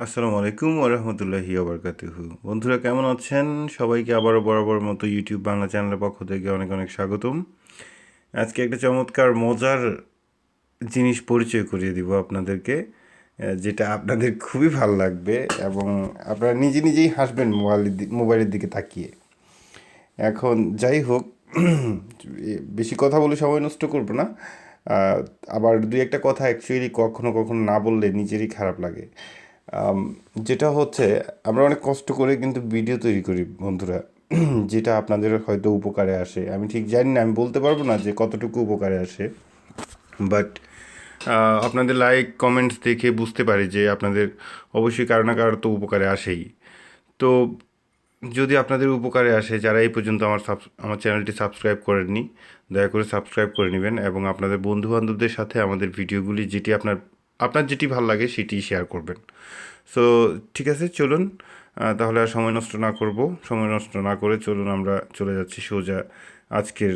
আসসালামু আলাইকুম ওরহমতুল্লাহি আবরকাতুহু বন্ধুরা, কেমন আছেন? সবাইকে আবারও বরাবর মতো ইউটিউব বাংলা চ্যানেলের পক্ষ থেকে অনেক অনেক স্বাগতম। আজকে একটা চমৎকার, মজার জিনিস পরিচয় করিয়ে দিব আপনাদেরকে যেটা আপনাদের খুবই ভালো লাগবে এবং আপনারা নিজে নিজেই হাসবেন মোবাইলের দি- মোবাইলের দিকে তাকিয়ে। এখন যাই হোক, বেশি কথা বলে সময় নষ্ট করব না। আবার দুই একটা কথা অ্যাকচুয়ালি কখনো কখনো না বললে নিজেরই খারাপ লাগে। যেটা হচ্ছে, আমরা অনেক কষ্ট করে কিন্তু ভিডিও তৈরি করি, বন্ধুরা। যেটা আপনাদের হয়তো উপকারে আসে। আমি ঠিক জানি না, আমি বলতে পারব না যে কতটুকু উপকারে আসে। বাট আপনাদের লাইক কমেন্টস দেখে বুঝতে পারি যে আপনাদের অবশ্যই কারও না কারও তো উপকারে আসেই। তো, যদি আপনাদের উপকারে আসে, যারা এই পর্যন্ত আমার সাবস আমার চ্যানেলটি সাবস্ক্রাইব করেননি, দয়া করে সাবস্ক্রাইব করে নেবেন এবং আপনাদের বন্ধু বান্ধবদের সাথে আমাদের ভিডিওগুলি যেটি আপনার আপনার যেটি ভালো লাগে সেটি শেয়ার করবেন। সো ঠিক আছে, চলুন তাহলে আর সময় নষ্ট না করব। সময় নষ্ট না করে চলুন আমরা চলে যাচ্ছি সোজা আজকের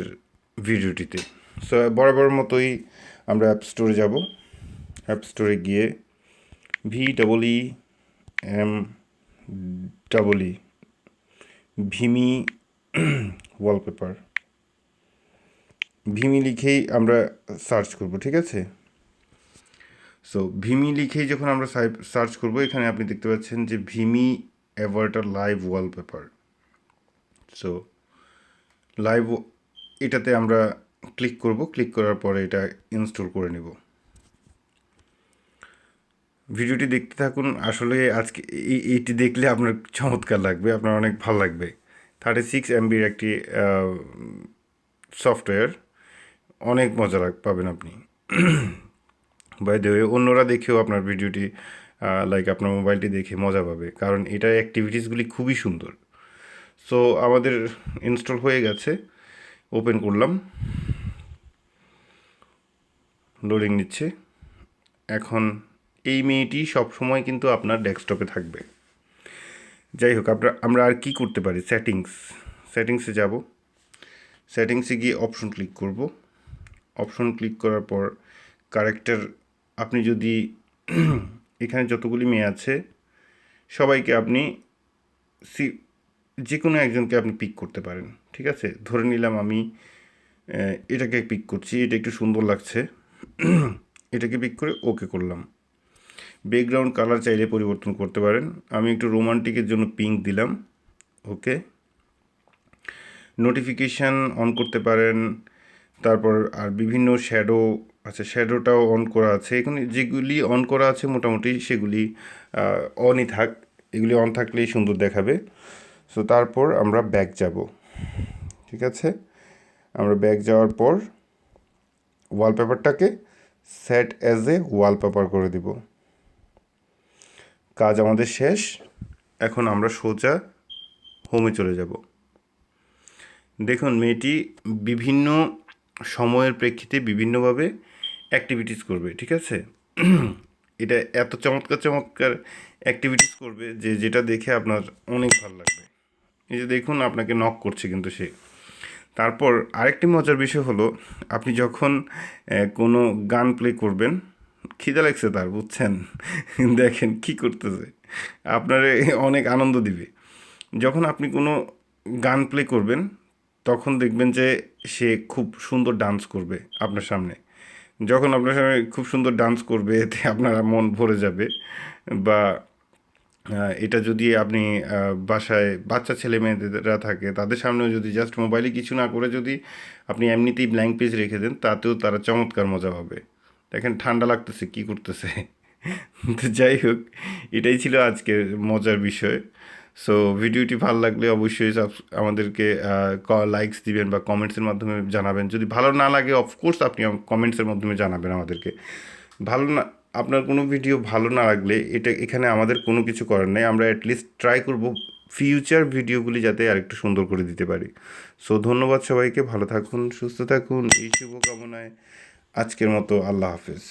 ভিডিওটিতে। সো বরাবর মতোই আমরা অ্যাপ স্টোরে যাব। অ্যাপ স্টোরে গিয়ে V double E M double E VeeMee wallpaper VeeMee লিখেই আমরা সার্চ করব, ঠিক আছে? সো ভিমি লিখেই যখন আমরা সার্চ করব, এখানে আপনি দেখতে পাচ্ছেন যে VeeMee avatar live wallpaper so live এটাতে আমরা ক্লিক করব ক্লিক করার পরে এটা ইনস্টল করে নেব। ভিডিওটি দেখতে থাকুন, আসলে আজকে এই, এইটি দেখলে আপনার চমৎকার লাগবে, আপনার অনেক ভালো লাগবে। থার্টি সিক্স এমবির একটি সফটওয়্যার অনেক মজা পাবেন আপনি। বাই দ্য অন্যরা দেখেও আপনার ভিডিওটি লাইক আপনার মোবাইলটি দেখে মজা পাবে। কারণ এটার অ্যাক্টিভিটিসগুলি খুবই সুন্দর। সো আমাদের ইনস্টল হয়ে গেছে। ওপেন করলাম। লোডিং নিচ্ছে। এখন এই মেয়েটি সবসময় কিন্তু আপনার ডেস্কটপে থাকবে। যাই হোক, আপনার, আমরা আর কি করতে পারি? সেটিংস সেটিংসে যাব। সেটিংসে গিয়ে অপশন ক্লিক করব। অপশন ক্লিক করার পর কারেক্টার আপনি যদি এখানে যতগুলি মেয়ে আছে, সবাইকে আপনি সি যে কোনো একজনকে আপনি পিক করতে পারেন, ঠিক আছে? ধরে নিলাম আমি এটাকে পিক করছি, এটা একটু সুন্দর লাগছে, এটাকে পিক করে ওকে করলাম। ব্যাকগ্রাউন্ড কালার চাইলে পরিবর্তন করতে পারেন। আমি একটু রোমান্টিকের জন্য পিঙ্ক দিলাম ওকে নোটিফিকেশান অন করতে পারেন, তারপর আর বিভিন্ন শ্যাডো আচ্ছা শ্যাডোটাও অন করা আছে। এখানে যেগুলি অন করা আছে, মোটামুটি সেগুলি অনই থাক। এগুলি অন থাকলেই সুন্দর দেখাবে। সো তারপর আমরা ব্যাক যাব। ঠিক আছে? আমরা ব্যাক যাওয়ার পর ওয়ালপেপারটাকে সেট অ্যাজ এ ওয়ালপেপার করে দিব। কাজ আমাদের শেষ। এখন আমরা সোজা হোমে চলে যাব। দেখুন, মেয়েটি বিভিন্ন সময়ের প্রেক্ষিতে বিভিন্নভাবে অ্যাক্টিভিটিস করবে, ঠিক আছে? এটা এত চমৎকার চমৎকার অ্যাক্টিভিটিস করবে যে যেটা দেখে আপনার অনেক ভালো লাগবে। এই যে দেখুন, আপনাকে নক করছে কিন্তু সে। তারপর আরেকটি মজার বিষয় হলো, আপনি যখন কোনো গান প্লে করবেন, খিদে লাগছে তার, বুঝছেন? দেখেন কি করতেছে। আপনারে অনেক আনন্দ দিবে। যখন আপনি কোনো গান প্লে করবেন, তখন দেখবেন যে সে খুব সুন্দর ডান্স করবে আপনার সামনে। যখন আপনার সামনে খুব সুন্দর ডান্স করবে এতে আপনার মন ভরে যাবে। বা এটা যদি আপনি বাসায় বাচ্চা ছেলে মেয়েদেরা থাকে, তাদের সামনেও যদি জাস্ট মোবাইলে কিছু না করে যদি আপনি এমনিতেই ব্ল্যাঙ্ক পেজ রেখে দেন, তাতেও তারা চমৎকার মজা পাবে। দেখেন, ঠান্ডা লাগতেছে, কি করতেছে? তো যাই হোক, এটাই ছিল আজকের মজার বিষয়। সো ভিডিওটি ভালো লাগলে অবশ্যই আমাদেরকে লাইকস দিবেন বা কমেন্টসের মাধ্যমে জানাবেন। যদি ভালো না লাগে অফকোর্স আপনি কমেন্টসের মাধ্যমে জানাবেন আমাদেরকে। ভালো না, আপনার কোনো ভিডিও ভালো না লাগলে এটা, এখানে আমাদের কোনো কিছু করার নেই। আমরা অ্যাটলিস্ট ট্রাই করব ফিউচার ভিডিওগুলি যাতে আরেকটু সুন্দর করে দিতে পারি। সো ধন্যবাদ সবাইকে। ভালো থাকুন, সুস্থ থাকুন। এই শুভকামনায় আজকের মতো আল্লাহ হাফেজ।